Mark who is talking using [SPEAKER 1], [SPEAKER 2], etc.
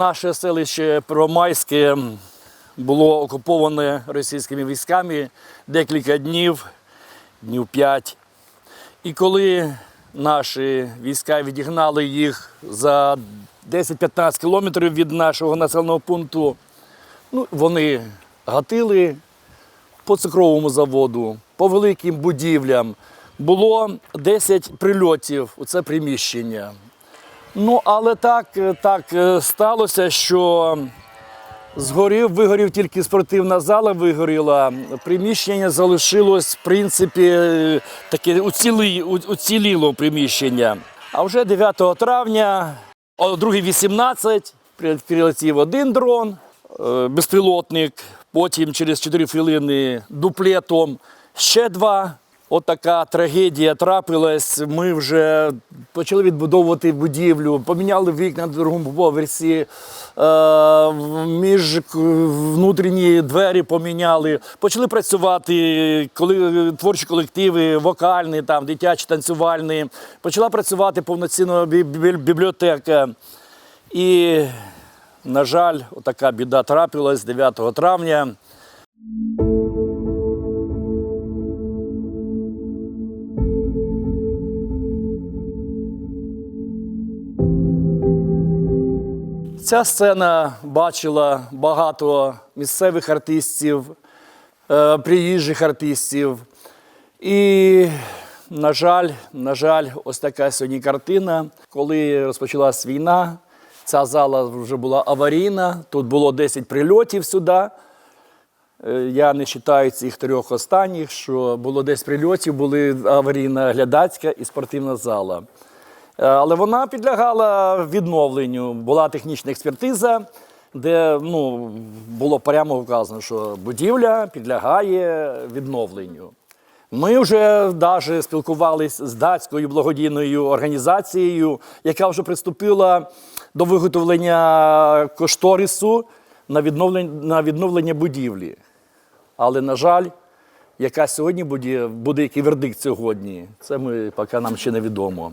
[SPEAKER 1] Наше селище Первомайське було окуповане російськими військами декілька днів, днів п'ять. І коли наші війська відігнали їх за 10-15 кілометрів від нашого населеного пункту, ну, вони гатили по цукровому заводу, по великим будівлям. Було 10 прильотів у це приміщення. Ну, але так, так е, сталося, що згорів, вигорів тільки спортивна зала, вигоріла. Приміщення залишилось, в принципі, е, таке уцілі, уціліло приміщення. А вже 9 травня о 2.18 прилетів один дрон, е, безпілотник, потім через 4 хвилини дуплетом ще два. От така трагедія трапилась. Ми вже почали відбудовувати будівлю, поміняли вікна на другому поверсі, е, між внутрішні двері поміняли. Почали працювати коли творчі колективи, вокальні, там, дитячі, танцювальні. Почала працювати бі- бібліотека. І, на жаль, така біда трапилась 9 травня. Ця сцена бачила багато місцевих артистів, е, приїжджих артистів. І, на жаль, на жаль, ось така сьогодні картина. Коли розпочалась війна, ця зала вже була аварійна, тут було 10 прильотів сюди. Е, Я не вважаю цих трьох останніх, що було 10 прильотів, були аварійна глядацька і спортивна зала. Е, Але вона підлягала відновленню. Була технічна експертиза, де ну, було прямо вказано, що будівля підлягає відновленню. Ми вже навіть спілкувалися з датською благодійною організацією, яка вже приступила до виготовлення кошторису на відновлення, на відновлення будівлі. Але, на жаль, яка сьогодні буде, буде який вердикт сьогодні, це ми поки нам ще не відомо.